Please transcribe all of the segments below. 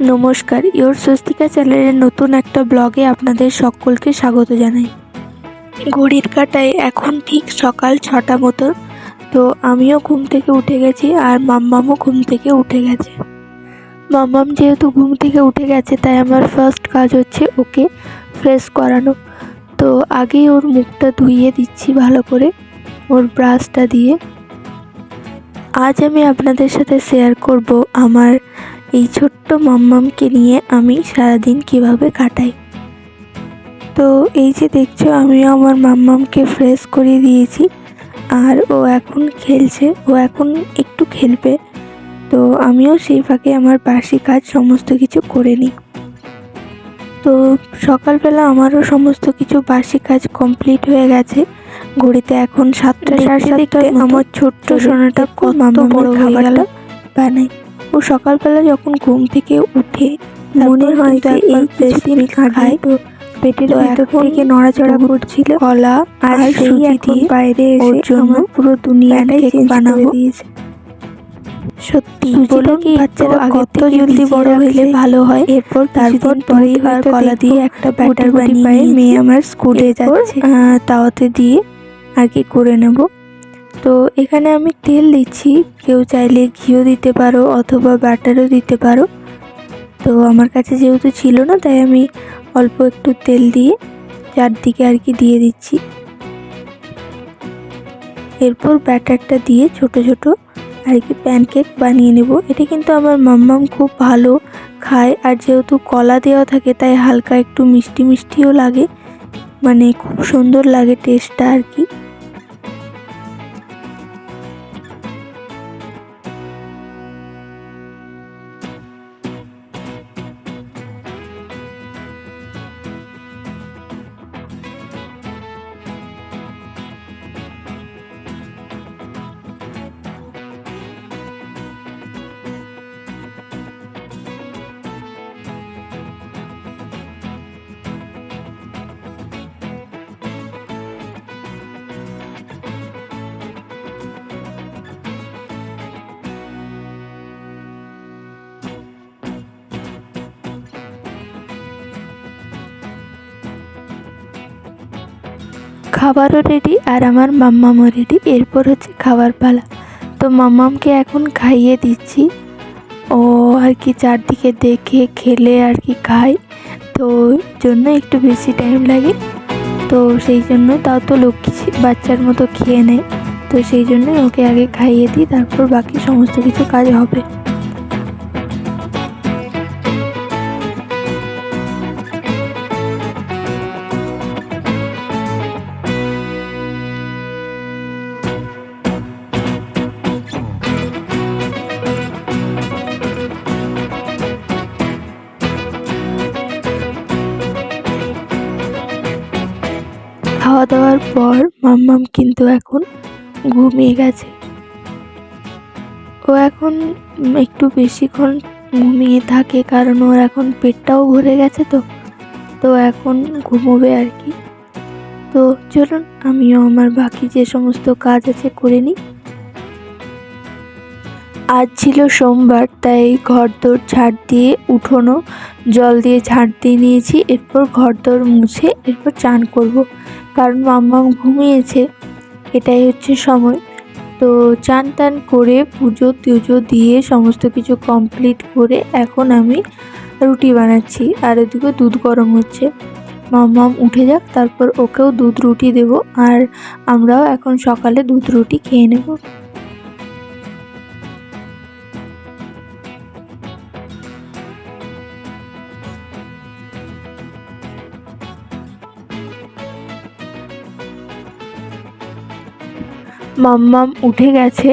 নমস্কার, ইওর স্বস্তিকা চ্যানেলের নতুন একটা ব্লগে আপনাদের সকলকে স্বাগত জানাই। ঘড়ির কাটায় এখন ঠিক সকাল ছটা মতো, তো আমিও ঘুম থেকে উঠে গেছি আর মাম্মামও ঘুম থেকে উঠে গেছে। মাম্মাম যেহেতু ঘুম থেকে উঠে গেছে, তাই আমার ফার্স্ট কাজ হচ্ছে ওকে ফ্রেশ করানো। তো আগেই ওর মুখটা ধুইয়ে দিচ্ছি ভালো করে, ওর ব্রাশটা দিয়ে। আজ আমি আপনাদের সাথে শেয়ার করব আমার এই ছোট্ট মাম্মামকে নিয়ে আমি সারাদিন কীভাবে কাটাই? তো এই যে দেখছ আমিও আমার মাম্মামকে ফ্রেশ করিয়ে দিয়েছি। আর ও এখন খেলছে ও এখন একটু খেলবে। তো আমিও সেই ফাঁকে আমার বাসি কাজ সমস্ত কিছু করে নিই। তো সকালবেলা আমারও সমস্ত কিছু বাসি কাজ কমপ্লিট হয়ে গেছে। ঘড়িতে এখন সাতটা সাড়ে সাতটায় আমার ছোট্ট সোনাটা কত বড় হয়ে গেল। বানাই। ও সকালবেলা যখন ঘুম থেকে উঠে মনে হয় যে এই বেশি খাই তো পেটের ভিতর থেকে নড়াচড়া করছিল কলা আর সেই এখন বাইরে ওর জন্য পুরো দুনিয়াটাই কেক বানাবো। সত্যি বলুন বাচ্চারা কত জলদি বড় হলে ভালো হয় এরপর তারপর পরেই আর কলা দিয়ে একটা ব্যাটার বানিয়ে মেয়ে আমার স্কুলে যাচ্ছে। তাওয়াতে দিয়ে কি করে নেব? তো এখানে আমি তেল দিচ্ছি। কেউ চাইলে ঘিও দিতে পারো অথবা বাটারও দিতে পারো। তো আমার কাছে যেহেতু ছিল না, তাই আমি অল্প একটু তেল দিয়ে চারদিকে আর কি দিয়ে দিচ্ছি। এরপর ব্যাটারটা দিয়ে ছোট ছোট আর কি প্যানকেক বানিয়ে নেব। এটা কিন্তু আমার মাম্মাম খুব ভালো খায় আর যেহেতু কলা দেওয়া থাকে, তাই হালকা একটু মিষ্টি মিষ্টিও লাগে। মানে খুব সুন্দর লাগে টেস্টটা আর কি। খাবারও রেডি আর আমার মাম্মামও রেডি এরপর হচ্ছে খাবার পালা। তো মাম্মামকে এখন খাইয়ে দিচ্ছি। ও আর কি চারদিকে দেখে, খেলে আর কি খায়। তো জন্য একটু বেশি টাইম লাগে। তো সেই জন্য তাও তো লক্ষ্মী বাচ্চার মতো খেয়ে নেয়। তো সেই জন্য ওকে আগে খাইয়ে দিই, তারপর বাকি সমস্ত কিছু কাজ হবে। পর মাম্মাম কিন্তু এখন ঘুমিয়ে গেছে। ও এখন একটু বেশিক্ষণ ঘুমিয়ে থাকে কারণ ওর এখন পেটটাও ভরে গেছে তো তো এখন ঘুমোবে আর কি। তো চলুন আমিও আমার বাকি যে সমস্ত কাজ আছে করে নিই। আজ ছিল সোমবার, তাই ঘর দোর ঝাড় দিয়ে উঠোনো জল দিয়ে ঝাড় দিয়ে নিয়েছি। এরপর ঘর দোর মুছে এরপর চান করব। কারণ মাম্মাম ঘুমিয়েছে। এটাই হচ্ছে সময়। তো চান টান করে পুজো টুজো দিয়ে সমস্ত কিছু কমপ্লিট করে এখন আমি রুটি বানাচ্ছি। আর এদিকে দুধ গরম হচ্ছে। মাম্মাম উঠে যাক, তারপর ওকেও দুধ রুটি দেব। আর আমরাও এখন সকালে দুধ রুটি খেয়ে নেব। মাম্মাম উঠে গেছে।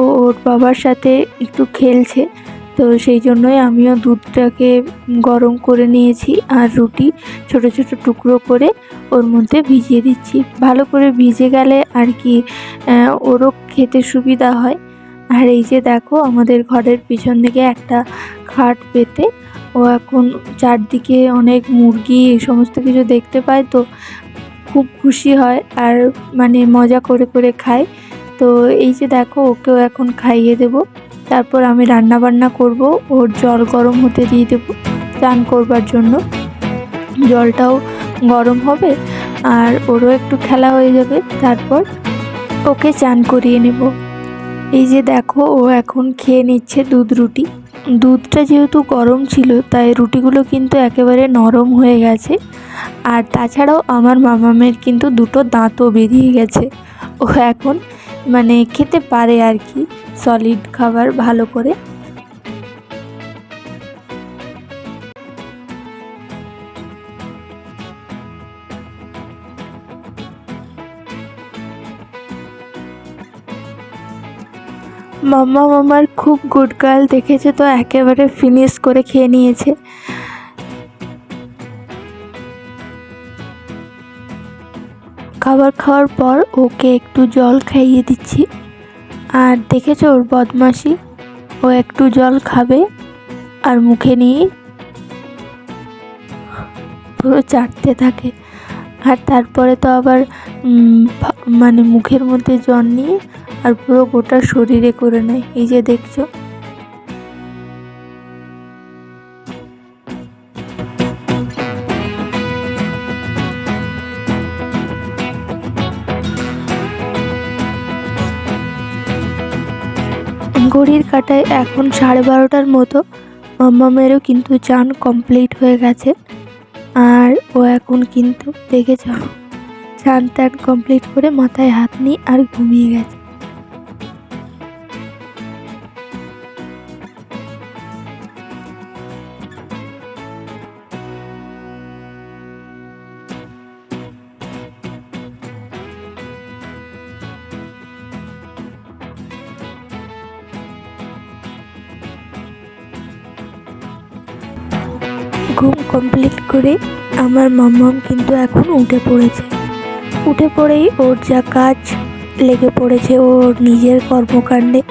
ও ওর বাবার সাথে একটু খেলছে। তো সেই জন্যই আমিও দুধটাকে গরম করে নিয়েছি আর রুটি ছোট ছোট টুকরো করে ওর মধ্যে ভিজিয়ে দিচ্ছি। ভালো করে ভিজে গেলে আর কি ওরও খেতে সুবিধা হয়। আর এই যে দেখো, আমাদের ঘরের পিছন দিকে একটা খাট পেতে ও এখন চারদিকে অনেক মুরগি, এই সমস্ত কিছু দেখতে পায় তো খুব খুশি হয় আর মানে মজা করে করে খায়। তো এই যে দেখো, ওকেও এখন খাইয়ে দেব। তারপর আমি রান্না বান্না করব। ওর জল গরম হতে দিয়ে দেবো চান করবার জন্য। জলটাও গরম হবে আর ওরও একটু খেলা হয়ে যাবে। তারপর ওকে চান করিয়ে নেব। এই যে দেখো, ও এখন খেয়ে নিচ্ছে দুধ রুটি। দুধটা যেহেতু গরম ছিল, তাই রুটিগুলো কিন্তু একেবারে নরম হয়ে গেছে। আর তাছাড়াও আমার মামামের কিন্তু দুটো দাঁতও বেরিয়ে গেছে। ও এখন মানে খেতে পারে আর কি সলিড খাবার ভালো করে। মাম্মা মামার খুব গুড গার্ল দেখেছে তো, একেবারে ফিনিশ করে খেয়ে নিয়েছে। খাবার খাওয়ার পর ওকে একটু জল খাইয়ে দিচ্ছি। আর দেখেছ ওর বদমাসি ও একটু জল খাবে আর মুখে নিয়ে পুরো চাটতে থাকে। আর তারপরে তো আবার মানে মুখের মধ্যে জল নিয়ে আর পুরো গোটা শরীরে করে নেয়। এই যে দেখছ? ঘড়ির কাটায় এখন সাড়ে বারোটার মতো। মাম্মামেরও কিন্তু চান কমপ্লিট হয়ে গেছে। আর ও এখন কিন্তু দেখেছ চান টান কমপ্লিট করে মাথায় হাত নিয়ে আর ঘুমিয়ে গেছে। ঘুম কমপ্লিট করে আমার মাম্মাম কিন্তু এখন উঠে পড়েছে। উঠে পড়েই ওর যা কাজ লেগে পড়েছে ওর নিজের কর্মকাণ্ডে।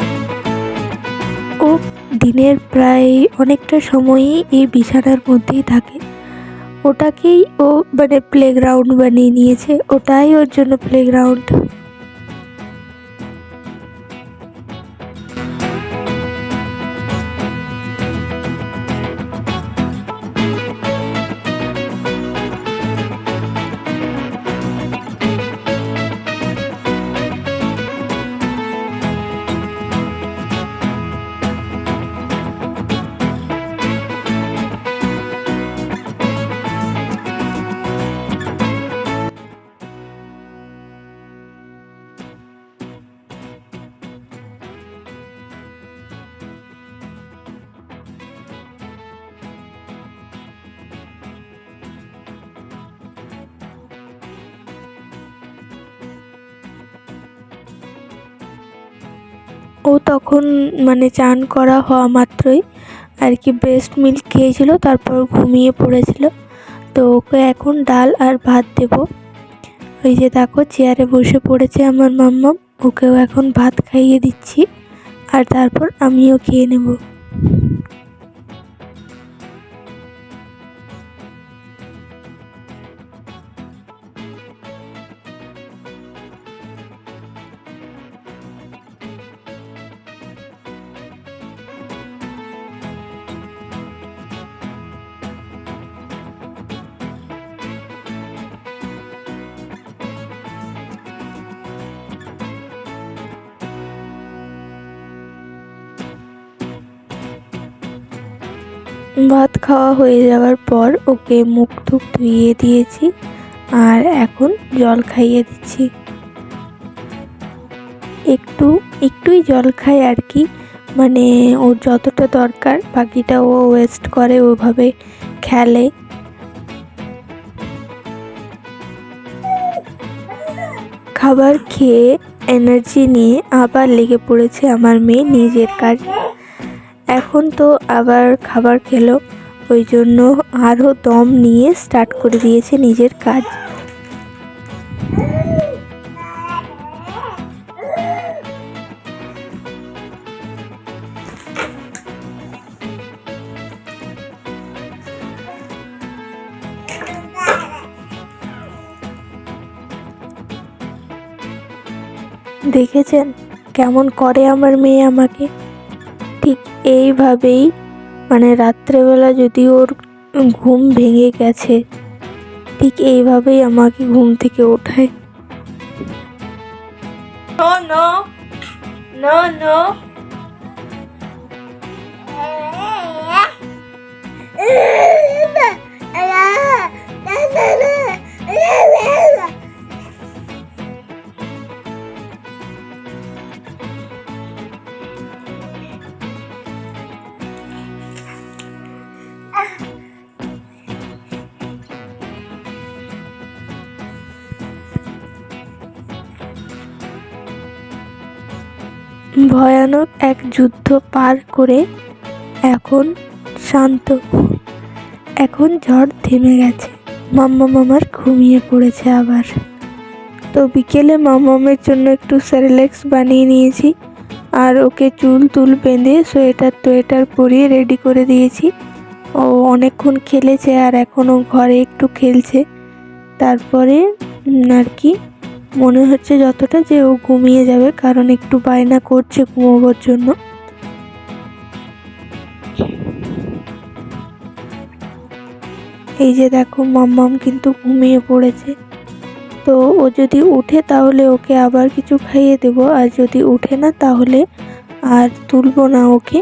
ও দিনের প্রায় অনেকটা সময়ই এই বিছানার মধ্যেই থাকে। ওটাকেই ও মানে প্লেগ্রাউন্ড বানিয়ে নিয়েছে। ওটাই ওর জন্য প্লেগ্রাউন্ড ও তখন মানে চান করা হওয়া মাত্রই আর কি ব্রেস্ট মিল্ক খেয়েছিল, তারপর ঘুমিয়ে পড়েছিল। তো ওকে এখন ডাল আর ভাত দেব। ওই যে দেখো চেয়ারে বসে পড়েছে আমার মাম্মা, ওকেও এখন ভাত খাইয়ে দিচ্ছি। আর তারপর আমিও খেয়ে নেব। ভাত খাওয়া হয়ে যাওয়ার পর ওকে মুখ টুক ধুইয়ে দিয়েছি আর এখন জল খাইয়ে দিচ্ছি। একটু, একটুই জল খায় আর কি। মানে ওর যতটা দরকার, বাকিটা ও ওয়েস্ট করে ওভাবে খেলে। খাবার খেয়ে এনার্জি নিয়ে আবার লেগে পড়েছে আমার মেয়ে নিজের কাজ। এখন তো আবার খাবার খেলো, ওই জন্য আরও দম নিয়ে স্টার্ট করে দিয়েছে নিজের কাজ। দেখেছেন কেমন করে আমার মেয়ে আমাকে? এইভাবেই মানে রাত্রেবেলা যদি ওর ঘুম ভেঙে গেছে, ঠিক এইভাবেই আমাকে ঘুম থেকে ওঠায়। No no no no. ভয়ানক এক যুদ্ধ পার করে এখন শান্ত। এখন ঝড় থেমে গেছে। মাম্মা মামার ঘুমিয়ে পড়েছে আবার। তো বিকেলে মামামের জন্য একটু স্যারেলেক্স বানিয়ে নিয়েছি। আর ওকে চুল তুল বেঁধে সোয়েটার টোয়েটার পরিয়ে রেডি করে দিয়েছি। ও অনেকক্ষণ খেলেছে আর এখনও ঘরে একটু খেলছে। তারপরে আর কি মনে হচ্ছে যতটা যে ও ঘুমিয়ে যাবে, কারণ একটু বায়না করছে ঘুমোবার জন্য। এই যে দেখো, মাম্মাম কিন্তু ঘুমিয়ে পড়েছে। তো ও যদি উঠে তাহলে ওকে আবার কিছু খাইয়ে দেবো, আর যদি উঠে না তাহলে আর তুলবো না ওকে।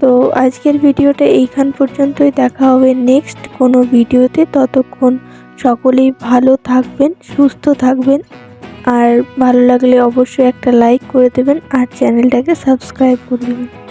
তো আজকের ভিডিওটা এইখান পর্যন্তই, দেখা হবে নেক্সট কোনো ভিডিওতে। ততক্ষণ সকলেই ভালো থাকবেন, সুস্থ থাকবেন। আর ভালো লাগলে অবশ্যই একটা লাইক করে দেবেন আর চ্যানেলটাকে সাবস্ক্রাইব করে দেবেন।